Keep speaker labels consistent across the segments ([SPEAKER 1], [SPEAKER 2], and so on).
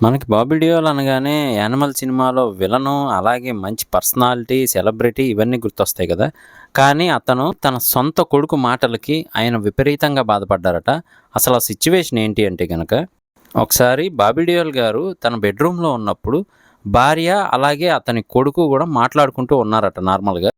[SPEAKER 1] మనకి బాబీ డియోల్ అనగానే యానిమల్ సినిమాలో విలను అలాగే మంచి పర్సనాలిటీ సెలబ్రిటీ ఇవన్నీ గుర్తొస్తాయి కదా. కానీ అతను తన సొంత కొడుకు మాటలకి ఆయన విపరీతంగా బాధపడ్డారట. అసలు ఆ సిచ్యువేషన్ ఏంటి అంటే కనుక ఒకసారి బాబీ డియోల్ గారు తన బెడ్రూమ్లో ఉన్నప్పుడు భార్య అలాగే అతని కొడుకు కూడా మాట్లాడుకుంటూ ఉన్నారట నార్మల్గా.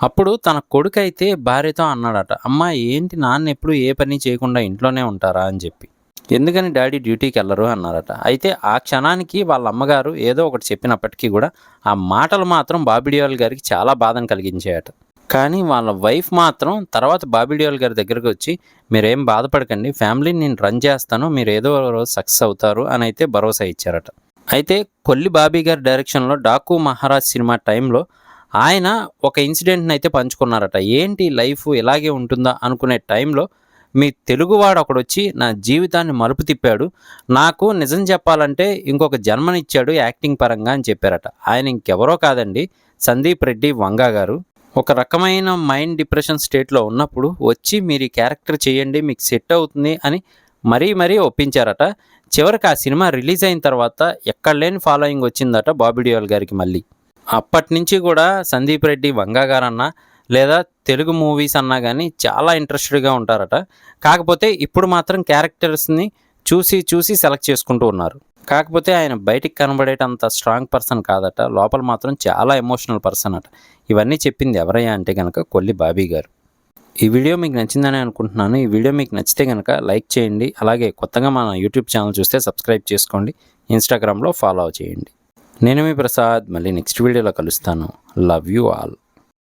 [SPEAKER 1] అప్పుడు తన కొడుకు అయితే భార్యతో అన్నాడట అమ్మ ఏంటి నాన్న ఎప్పుడు ఏ పని చేయకుండా ఇంట్లోనే ఉంటారా? అని చెప్పి. ఎందుకని డాడీ డ్యూటీకి వెళ్ళరు అన్నారట. అయితే ఆ క్షణానికి వాళ్ళ అమ్మగారు ఏదో ఒకటి చెప్పినప్పటికీ కూడా ఆ మాటలు మాత్రం బాబిడియోల్ గారికి చాలా బాధను కలిగించాయట. కానీ వాళ్ళ వైఫ్ మాత్రం తర్వాత బాబిడియోల్ గారి దగ్గరకు వచ్చి మీరేం బాధపడకండి ఫ్యామిలీని నేను రన్ చేస్తాను మీరు ఏదో ఒక రోజు సక్సెస్ అవుతారు అని అయితే భరోసా ఇచ్చారట. అయితే కొల్లి బాబీ గారి డైరెక్షన్లో డాకు మహారాజ్ సినిమా టైంలో ఆయన ఒక ఇన్సిడెంట్ని అయితే పంచుకున్నారట. ఏంటి లైఫ్ ఇలాగే ఉంటుందా? అనుకునే టైంలో మీ తెలుగువాడు ఒకడొచ్చి నా జీవితాన్ని మలుపు తిప్పాడు. నాకు నిజం చెప్పాలంటే ఇంకొక జన్మనిచ్చాడు యాక్టింగ్ పరంగా అని చెప్పారట. ఆయన ఇంకెవరో కాదండి సందీప్ రెడ్డి వంగా గారు. ఒక రకమైన మైండ్ డిప్రెషన్ స్టేట్లో ఉన్నప్పుడు వచ్చి మీరు ఈ క్యారెక్టర్ చేయండి మీకు సెట్ అవుతుంది అని మరీ మరీ ఒప్పించారట. చివరికి ఆ సినిమా రిలీజ్ అయిన తర్వాత ఎక్కడ లేని ఫాలోయింగ్ వచ్చిందట బాబీ డియోల్ గారికి మళ్ళీ. అప్పటి నుంచి కూడా సందీప్ రెడ్డి వంగా గారన్నా లేదా తెలుగు మూవీస్ అన్నా కానీ చాలా ఇంట్రెస్టెడ్గా ఉంటారట. కాకపోతే ఇప్పుడు మాత్రం క్యారెక్టర్స్ని చూసి చూసి సెలెక్ట్ చేసుకుంటూ ఉన్నారు. కాకపోతే ఆయన బయటికి కనబడేటంత స్ట్రాంగ్ పర్సన్ కాదట. లోపల మాత్రం చాలా ఎమోషనల్ పర్సన్ అట. ఇవన్నీ చెప్పింది ఎవరయ్యా అంటే కనుక కొల్లి బాబీ గారు. ఈ వీడియో మీకు నచ్చిందని అనుకుంటున్నాను. ఈ వీడియో మీకు నచ్చితే కనుక లైక్ చేయండి. అలాగే కొత్తగా మన యూట్యూబ్ ఛానల్ చూస్తే సబ్స్క్రైబ్ చేసుకోండి. ఇన్స్టాగ్రామ్లో ఫాలో చేయండి. నేను మీ ప్రసాద్. మళ్ళీ నెక్స్ట్ వీడియోలో కలుస్తాను. Love you all